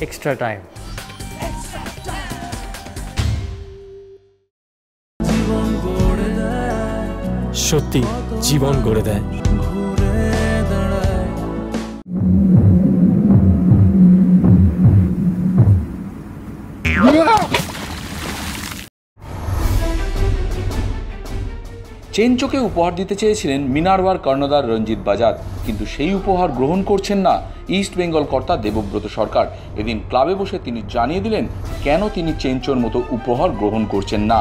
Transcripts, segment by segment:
extra time. সত্যি জীবন গড়ে দেয় চেনচোকে উপহার দিতে চেয়েছিলেন মিনারওয়ার কর্ণধার রঞ্জিত বাজার কিন্তু সেই উপহার গ্রহণ করছেন না ইস্ট বেঙ্গল কর্তা দেবব্রত সরকার। এদিন ক্লাবে বসে তিনি জানিয়ে দিলেন কেন তিনি চেঞ্চোর মতো উপহার গ্রহণ করছেন না।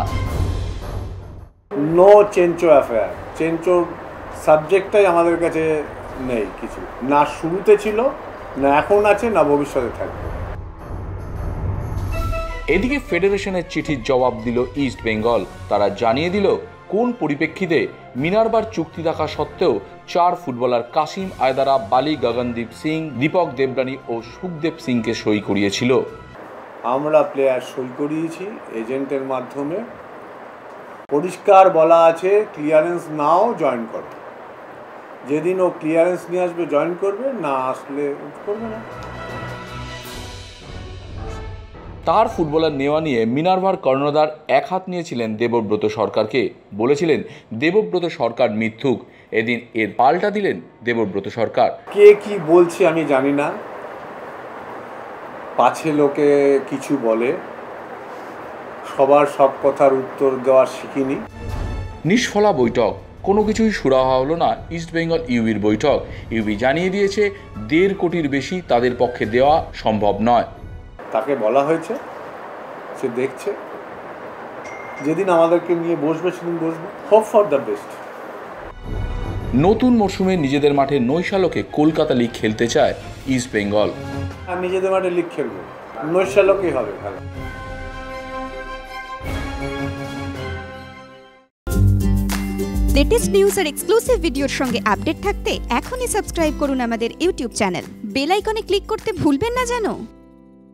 নো চেঞ্চো অ্যাফেয়ার চেঞ্চোর সাবজেক্টটাই আমাদের কাছে নেই কিছু। না শুরুতে ছিল না এখন আছে না ভবিষ্যতে থাকবে। এদিকে ফেডারেশনের চিঠির জবাব দিল ইস্ট বেঙ্গল। তারা জানিয়ে দিল কোন পরিপ্রেক্ষিতে মিনারবার চুক্তি থাকা সত্ত্বেও চার ফুটবলার কাসিম আয়দারা, বালি গগনদীপ সিং, দীপক দেবরানী ও সুখদেব সিংকে সই করিয়েছিল। আমরা প্লেয়ার সই করিয়েছি, এজেন্টের মাধ্যমে। পরিষ্কার বলা আছে ক্লিয়ারেন্স নাও জয়েন করো। যেদিন ও ক্লিয়ারেন্স নিয়ে আসবে জয়েন করবে, না আসলে করবে না। তার ফুটবলার নেওয়া নিয়ে মিনারভার কর্ণধার এক হাত নিয়েছিলেন দেবব্রত সরকারকে। বলেছিলেন দেবব্রত সরকার মিথ্যুক। এদিন এর পাল্টা দিলেন দেবব্রত সরকার। কে কি বলছে আমি জানি না। পাছে লোকে কিছু বলে। সবার সব কথার উত্তর দেওয়া শিখিনি। নিষ্ফলা বৈঠক। কোনো কিছুই সুরাহা হলো না ইস্ট বেঙ্গল ইউবির বৈঠক। ইউবি জানিয়ে দিয়েছে দেড় কোটির বেশি তাদের পক্ষে দেওয়া সম্ভব নয়। তাকে বলা হয়েছে সে দেখছে। যেদিন আমাদেরকে নিয়ে বসবে সেদিন বসবে। হোপ ফর দ্য বেস্ট নতুন মরশুমে নিজেদের মাঠে নৈশালকে কলকাতা লিগ খেলতে চায় ইস্ট বেঙ্গল আর নিজেদের মাঠে লিগ খেলবে। নৈশালকেই হবে খেলা। লেটেস্ট নিউজ আর এক্সক্লুসিভ ভিডিওর সঙ্গে আপডেট থাকতে এখনই সাবস্ক্রাইব করুন আমাদের ইউটিউব চ্যানেল বেল আইকনে ক্লিক করতে ভুলবেন না যেন।